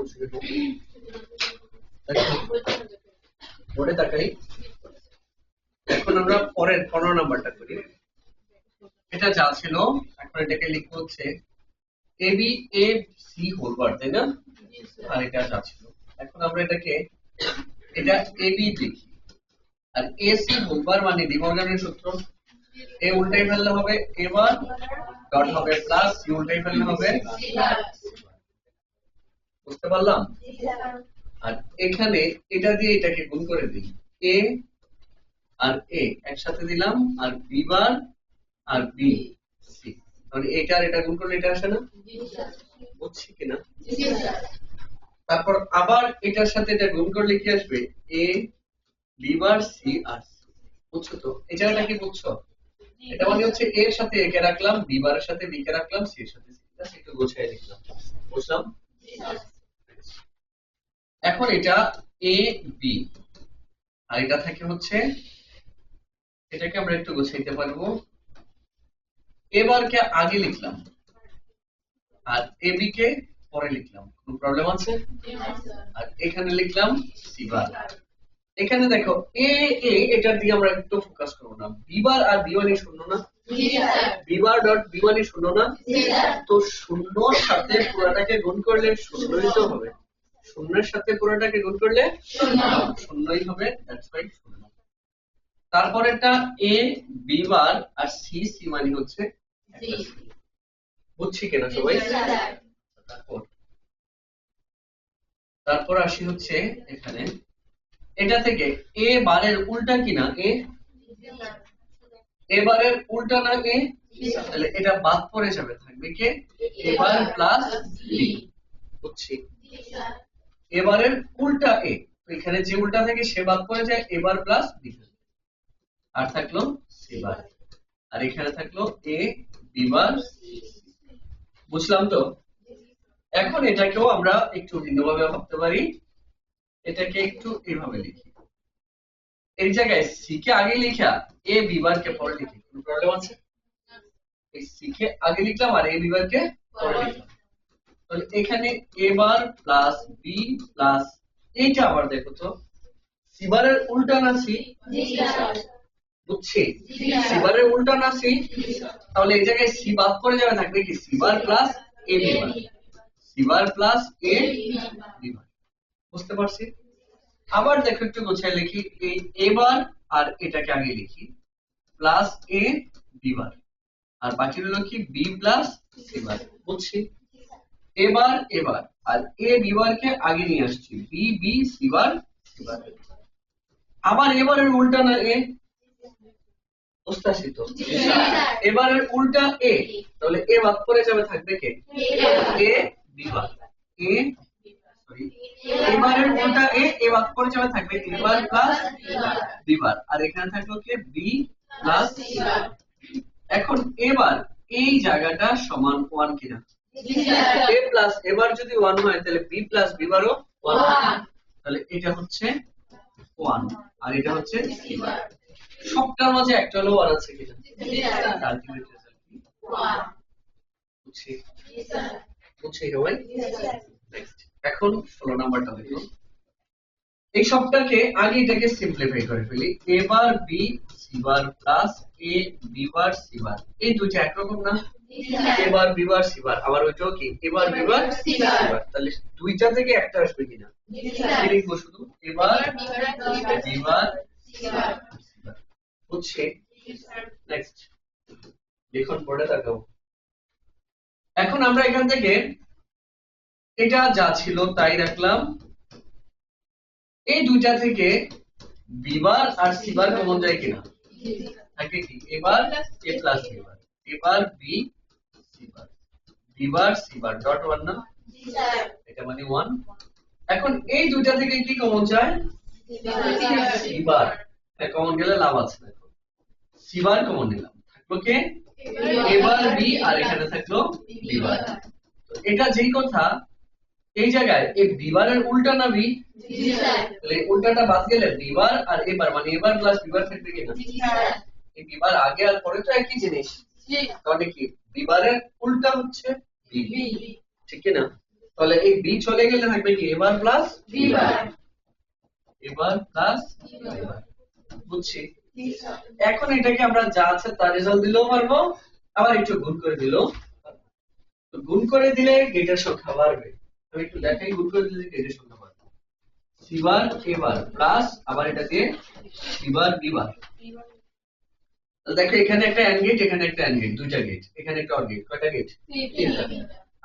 করছ বোর্ডে তাকাই আমরা পরের নাম্বারটা করি। এটা যা ছিল, এখন এটাকে হচ্ছে A B A C whole bar তাই না? আর এটা যা ছিল। এখন আমরা এটাকে, এটা এ বি আর এ সি হোল বার মানে ডিমর্গানের সূত্র। এ উল্টাই ফেললে হবে এ ডট হবে প্লাস সি উল্টাই ফেললে হবে বুঝতে পারলাম? আর এখানে এটা দিয়ে এটাকে গুণ করে দিই। এ আর এ একসাথে দিলাম আর বি বার আর বি সি তাহলে এটা আর এটা গুণ করলে এটা আসে না? বুঝছি কিনা তারপর আবার এটার সাথে এটা গুণ করলে কি আসবে? এ বি বার সি আর সি বুঝছ তো? এই জায়গাটা কি বুঝছ? এটা মানে হচ্ছে এর সাথে একে রাখলাম বি বারের সাথে বি কে রাখলাম সি এর সাথে সি একটু গোছায় লিখলাম বুঝলাম? এখন এটা এ বি আর এটা থাকে হচ্ছে এটাকে আমরা একটু গোছাইতে পারব। এবারকে আগে লিখলাম। আর এ বি কে পরে লিখলাম। কোনো প্রবলেম আছে? আর এখানে লিখলাম সি বার এখানে দেখো এ এ এটার দিকে আমরা একটু ফোকাস করব না। বি বার আর বি ওয়ানই শূন্য না? বি বার ডট বি ওয়ানই শূন্য না? তো শূন্যর সাথে পুরোটাকে গুণ করলে শূন্যই তো হবে। শূন্যের সাথে পুরোটাকে গুণ করলে শূন্যই হবে দ্যাটস ওয়াই শূন্য। তারপরেরটা এ বি বার আর সি সি মানে হচ্ছে বুঝছি কিনা সবাই? তারপর। তারপর আসি হচ্ছে এখানে। এটা থেকে এ বারের উল্টা কিনা? এ এ বারের উল্টা না এ তাহলে এটা বাদ পড়ে যাবে থাকবে কে? এবার প্লাস বি বুঝছি। এবারের উল্টা এ। এখানে যে উল্টা থাকে সে বাদ পড়ে যায় এবার প্লাস বি আর থাকল সেবার আর এখানে থাকল এ বিবার বুঝলাম তো? এখন এটাকেও আমরা একটু ভিন্নভাবে ভাবতে পারি। এটাকে একটু এইভাবে লিখি। এই জায়গায় সি কে আগে লিখা এ বিবার কে পরে লিখি। কোনো প্রবলেম আছে? এই সি কে আগে লিখলাম আর এ বিবার কে পরে লিখলাম। তাহলে এখানে A bar plus B plus এইটা আবার দেখো তো। সি বারের উল্টা না সি? বুঝছি? সি বারের উল্টা না সি? তাহলে এই জায়গায় সি বাদ করে যাবে থাকবে কি C bar plus A B bar. C bar plus A B bar. বুঝতে পারছি? আবার দেখো একটু গোছায় লিখি এই এ বার আর এটাকে আগে লিখি। Plus A B bar. আর বাকি রইল কি? B plus C bar. বুঝছি? এবার এবার। আর এ বিবারকে আগে নিয়ে আসছি। বি বি সিবার আবার এবারের উল্টা না এ? বুঝতেছি এবারের উল্টা এ? তাহলে এ বাদ করে যাবে, থাকবে কে? এ বিবার। এ এবারের উল্টা এ এ বাদ করে যাবে, থাকবে এবার প্লাস বিবার। আর এখানে থাকল কে? বি প্লাস এখন এবার এই জায়গাটা সমান ওয়ান কিনা? এ প্লাস এবার যদি ওয়ান হয় তাহলে বি প্লাস বি বারও ওয়ান তাহলে এটা হচ্ছে ওয়ান আর এটা হচ্ছে সবটার মাঝে একটা হলো ওয়ান আছে কিনা আলটিমেট রেজাল্ট কি? বুঝছি? বুঝছি সবাই এখন ষোলো নাম্বারটা দেখো। এই সবটাকে আগে এটাকে সিম্পলিফাই করে ফেলি। A bar B C bar plus A B bar C bar. এই দুইটা একরকম না? এবার বিবার সিবার। আবার ওইটাও কি? এবার বিবার সিবার। তাহলে দুইটা থেকে একটা আসবে কিনা? লিখব শুধু? এবার বিবার। বুঝছে নেক্সট লিখন পড়ে তাকাও এখন আমরা এখান থেকে এটা যা ছিল তাই রাখলাম। এই দুইটা থেকে বিবার আর সিবার কমন যায় কিনা? থাকে কি? এবার এ প্লাস বিবার। এবার B C bar B bar C bar dot one না? এটা মানে ওয়ান এখন এই দুইটা থেকে কি কমন সিবার কমন গেলে লাভ আছে দেখো। সিবার কমন নিলাম। থাকল কে? এবার বি আর এখানে থাকল বিবার এটা যেই কথা এই জায়গায় এই বিবারের উল্টা না বি তাহলে উল্টাটা বাদ গেলে বিবার আর এবার মানে এবার প্লাস বিবার থাকবে কিনা এই বিবার আগে আর পরে তো একই জিনিস। তাহলে কি? বিবারের উল্টা হচ্ছে ঠিক না তাহলে এই বি চলে গেলে থাকবে কি? এবার প্লাস বিবার এবার প্লাস বুঝছি? এখন এটাকে আমরা যা আছে তার রেজাল্ট দিলেও পারব আবার একটু গুণ করে দিলেও। তো গুণ করে দিলে গেটের সংখ্যা বাড়বে। আমি একটু দেখাই গুণ করে দিলে গেটের সংখ্যা বাড়বে। সিবার এবার প্লাস আবার এটা দিয়ে সিবার বিবার দেখো এখানে একটা অ্যান্ড গেট এখানে একটা অ্যান্ড গেট দুইটা গেট এখানে একটা অর গেট কয়টা গেট তিনটা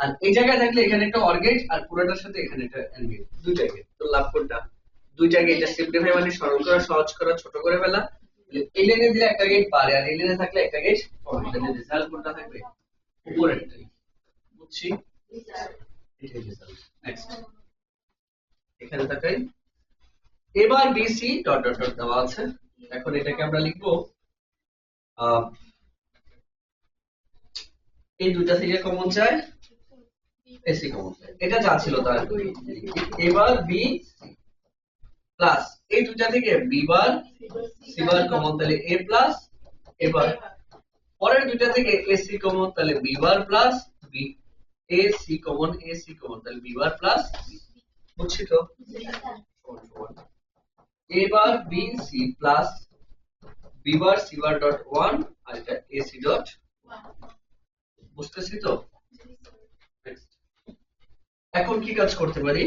আর এই জায়গায় থাকলে এখানে একটা অর গেট আর পুরোটার সাথে এখানে একটা অ্যান্ড গেট দুইটা গেট তো লাভ কোনটা? দুইটা গেটটা সিম্পলিফাই মানে সরল করা সহজ করা ছোট করে ফেলা। এই লাইনে দিলে একটা গেট বাড়ে আর এই লাইনে থাকলে একটা গেট কমে। তাহলে রেজাল্ট কোনটা থাকবে? উপরেরটাই। বুঝছি? এটাই রেজাল্ট নেক্সট এখানে তাকাই এবার বিসি ডট ডট ডট দেওয়া আছে। এখন এটাকে আমরা লিখব এই দুইটা থেকে কমন যায় এসি কমন যায় এটা যা ছিল তার এবার বি প্লাস এই দুইটা থেকে B bar C bar common তাহলে এ প্লাস এবার পরের দুইটা থেকে এসি কমন তাহলে B bar plus B A C common A C common তাহলে বি বার প্লাস বুঝছি তো? এবার B C plus B bar C bar dot one আর এটা এ সি ডট বুঝতেছি তো? এখন কি কাজ করতে পারি?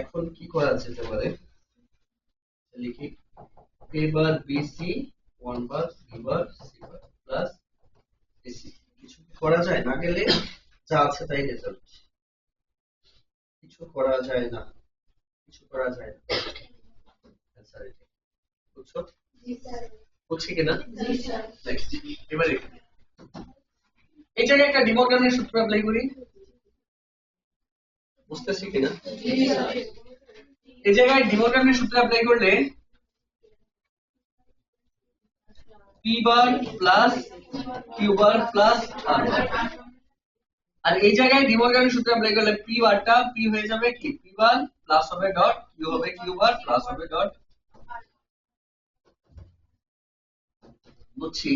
এখন কি করা যেতে পারে? লিখি। A bar B C one bar B bar C bar plus A C কিছু করা যায় না গেলে? যা আছে তাই রেজাল্ট কিছু করা যায় না। কিছু করা যায় না। এই জায়গায় ডিমোগ্রামের সূত্র অ্যাপ্লাই করলে পি বার প্লাস আর এই জায়গায় ডিমোগ্রামের সূত্র অ্যাপ্লাই করলে পি বারটা পি হয়ে যাবে কি? পি বার প্লাস হবে ডট কিউ হবে কিউ বার প্লাস হবে ডট বুঝছি।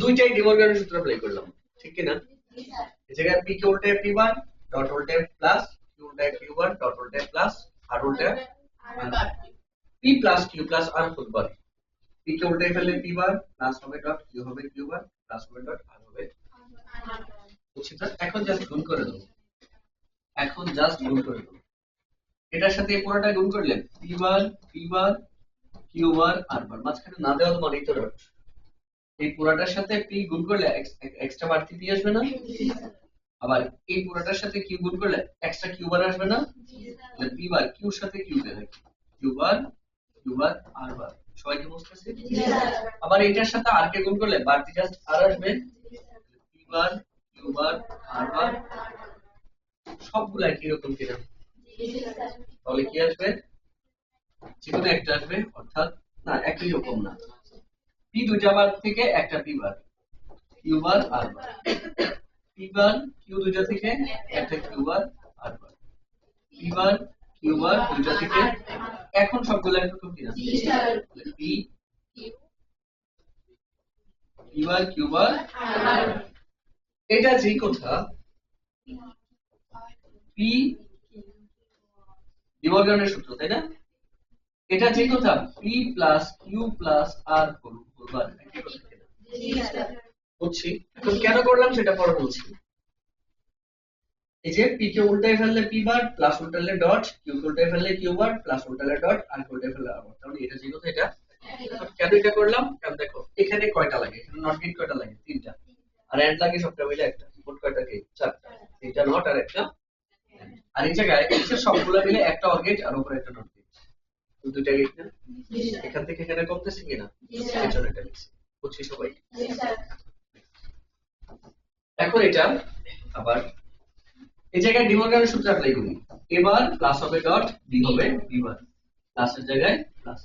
দুইটাই ডিমোগ্রামের সূত্র অ্যাপ্লাই করলাম। ঠিক কি না এই জায়গায় পি কে উল্টে পি বার ডট উল্টে প্লাস কিউ উল্টে কিউ বার ডট উল্টে প্লাস আর উল্টে P plus Q plus R football P কে উল্টে ফেললে পি বার প্লাস হবে ডট কিউ হবে কিউ বার প্লাস হবে ডট আর হবে বুঝছি তো? এখন জাস্ট গুণ করে দেবো। এখন জাস্ট গুণ করে দেবো। এটার সাথে এই পুরোটা গুণ করলে P bar P bar Q bar R bar মাঝখানে না দেওয়া মানেই তো এই পুরাটার সাথে পি গুণ করলে? এক্সট্রা বাড়তি পি আসবে না? আবার এই পুরাটার সাথে কিউ গুণ করলে এক্সট্রা কিউ বার আসবে না? তাহলে পি বার কিউর সাথে কিউ থাকে। Q bar Q bar R bar. সবাই কি বুঝতেছে? আবার এটার সাথে আর কে গুণ করলে বাড়তি জাস্ট আর আসবে। P bar Q bar R bar. সবগুলা একই রকম কিনা তাহলে কি আসবে? যেকোনো একটা আসবে অর্থাৎ না একই রকম না। পি দুইটা থেকে একটা P Q R P Q দুইটা থেকে একটা কিউ আর পি কিউ দুইটা থেকে এখন সবগুলো একরকম কিনা পি পি বার কিউ এটা যে কথা পি সূত্র, তাই না? এটা যে কথা P plus Q plus R কিনা? বুঝছি? এখন কেন করলাম সেটা পরে বলছি। এই যে পি কে উল্টায় ফেললে পি বার প্লাস উল্টালে ডট কিউ উল্টায় ফেললে কিউ বার প্লাস উল্টালে ডট আর উল্টায় ফেললে আর বার তাহলে এটা যে কথা এটা কেন এটা করলাম? কারণ দেখো, এখানে কয়টা লাগে? এখানে নট গেট কয়টা লাগে? তিনটা। আর এন্ড লাগে সবটা মিলে একটা। মোট কয়টা গেট চারটা। তিনটা নট আর একটা আর এই জায়গায় সবগুলো মিলে একটা অর গেট আর উপরে একটা নট দুইটা গেট না এখান থেকে এখানে কমতেছে কিনা? এই জন্য এটা লিখছি বুঝছি সবাই? এখন এটা আবার এই জায়গায় ডিমোগ্রামের সূত্র অ্যাপ্লাই করি এবার প্লাস হবে ডট বি হবে বি বার প্লাসের জায়গায় প্লাস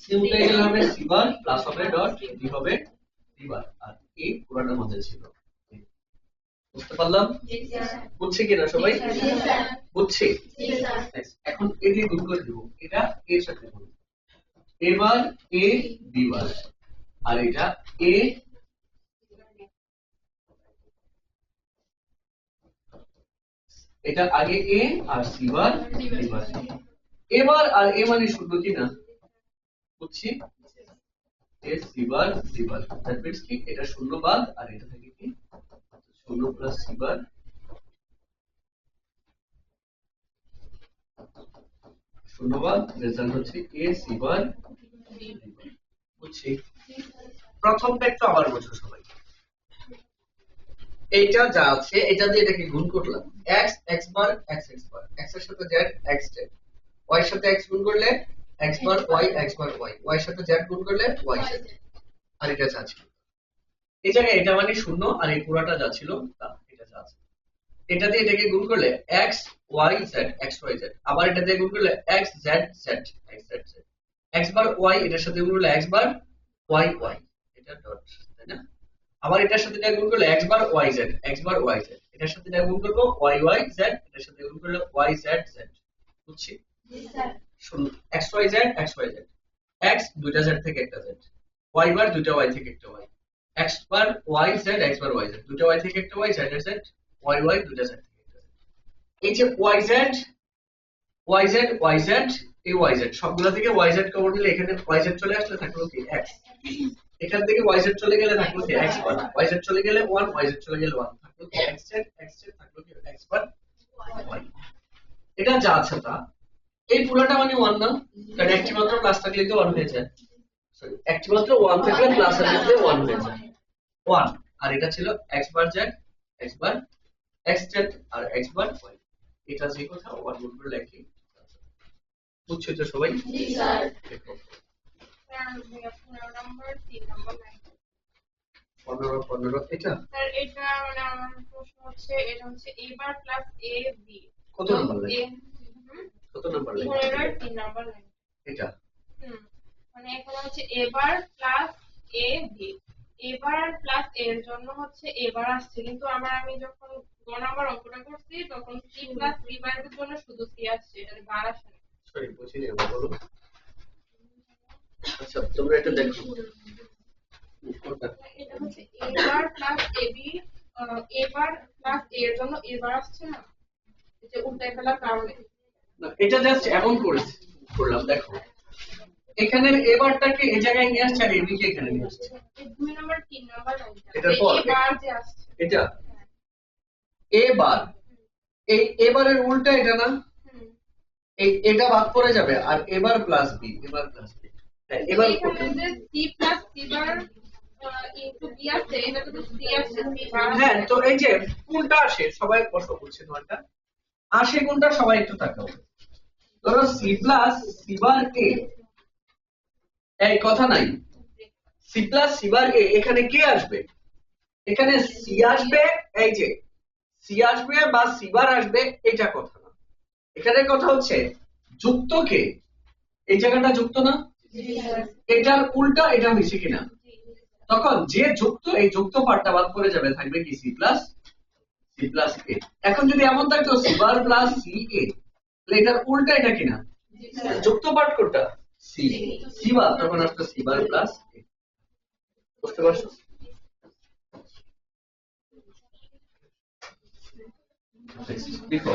সি উল্টে গেলে হবে সি বার প্লাস হবে ডট বি হবে বি বার আর এই পুরোটার মধ্যে ছিল। বুঝতে পারলাম? বুঝছে কিনা সবাই? বুঝছে? এখন এ দিয়ে গুণ করে দেবো। এটা এর সাথে গুণ এবার এ আর এটা এ এটা আগে এ আর সি বার এবার আর এ মানে শূন্য কি না বুঝছি? A C bar B bar that means কি? এটা শূন্য বাদ আর এটা থেকে কি প্লাস সি বার শূন্য বাদ রেজাল্ট হচ্ছে এ সি বার। বুঝছি? প্রথমটা একটু আবার বোঝো সবাই। এইটা যা আছে, এটা দিয়ে এটাকে গুণ করলাম। X x বার x x বার x এর সাথে z, x, z y এর সাথে x গুণ করলে x bar y, x bar y y এর সাথে z গুণ করলে y z আর এটা যা ছিল এই জায়গায় এটা মানে শূন্য, আর এই পুরাটা যা ছিল, তা এটা যা আছে। এটা দিয়ে এটাকে গুণ করলে x, y, z, x, y, z আবার এটা দিয়ে গুণ করলে x, z z, x, z z x bar y, এটার সাথে গুণ করলে x বার y y এটা ডট তাই না? আবার এটার সাথে এটা গুণ করলে x bar y, z, x bar y, z এটার সাথে এটা গুণ করব y y, z, এটার সাথে গুণ করলে y, z z বুঝছি? x, y, z, x, y, z x, দুইটা z থেকে একটা z y বার দুইটা y থেকে একটা y x bar y z, x bar y z, দুটো y থেকে একটা y, z এর z, y y দুইটা z থেকে একটা এই যে y, z y z y, z, এই y, z, সবগুলা থেকে y, z কমন নিলে এখানে y, z চলে আসলে থাকল কি? X এখান থেকে y, z চলে গেলে থাকল কি? X বার y, z চলে গেলে 1 y, z চলে গেলে 1 থাকল কি? X, z x, z থাকল কি? X বার y এটা যা আছে তা। এই পুরোটা মানে 1 না? কারণ একটি মাত্র প্লাস থাকলে তো 1 হয়ে যায়। সরি একটি মাত্র 1 থাকলে প্লাসের মধ্যে 1 হয়ে যায়। 1 আর এটা ছিল x বার z x বার x z আর x বার y. এটা যে কথা 1 গুণ করে লেখি। বুঝছ তো সবাই? পনেরো নম্বর তিন নম্বর লাইন 15 15 এটা? এটা মানে আমার প্রশ্ন হচ্ছে এটা হচ্ছে A bar plus A B কত নাম্বার লাইন কত নাম্বার লাইন তিন নম্বর লাইন এটা? হুম। মানে এখানে হচ্ছে A bar plus A B A bar plus এর জন্য হচ্ছে এবার আসছে। কিন্তু আমার আমি যখন গ নাম্বার অঙ্কটা করছি তখন সি প্লাস বি বারের জন্য শুধু সি আসছে এটা বার আসে না। সরি বুঝিনি বলো। আচ্ছা তোমরা এটা দেখো। এটা হচ্ছে A bar plus A B A bar plus এর জন্য এবার আসছে না? এই যে উল্টাই ফেলার কারণে এটা জাস্ট এমন করেছে করলাম দেখো। এখানের এবারটাকে এই জায়গায় নিয়ে আসছে আর এদিকে এখানে নিয়ে আসছে। দুই নম্বর তিন নম্বর লাইনটা এটার পর? এবার আসছে। এটা? এবার এই এবারের উল্টা এটা না? এই এটা বাদ পড়ে যাবে আর A bar plus B A bar plus B A bar এখানে যে C plus C bar into B আছে এটা তো সি আছে সি বার হ্যাঁ তো এই যে কোনটা আসে? সবাই বসো বলছে তোমারটা। আসে কোনটা? সবাই একটু তাকাও। ধরো C plus C bar A এই কথা নাই। C plus C bar A, এখানে কে আসবে? এখানে সি আসবে, এই যে সি আসবে বা সি বার আসবে, এটা কথা না। এখানে কথা হচ্ছে, যুক্ত কে? এই জায়গাটা যুক্ত না? এটার উল্টা এটা হয়েছে কিনা? তখন যে যুক্ত, এই যুক্ত পার্টটা বাদ পড়ে যাবে, থাকবে কি C plus C plus A এখন যদি এমন থাকতো C bar plus C A এটার উল্টা এটা কিনা? যুক্ত পার্ট কোনটা? সি সি বার তখন আসতো সি বার প্লাস এ বুঝতে পারছ লিখো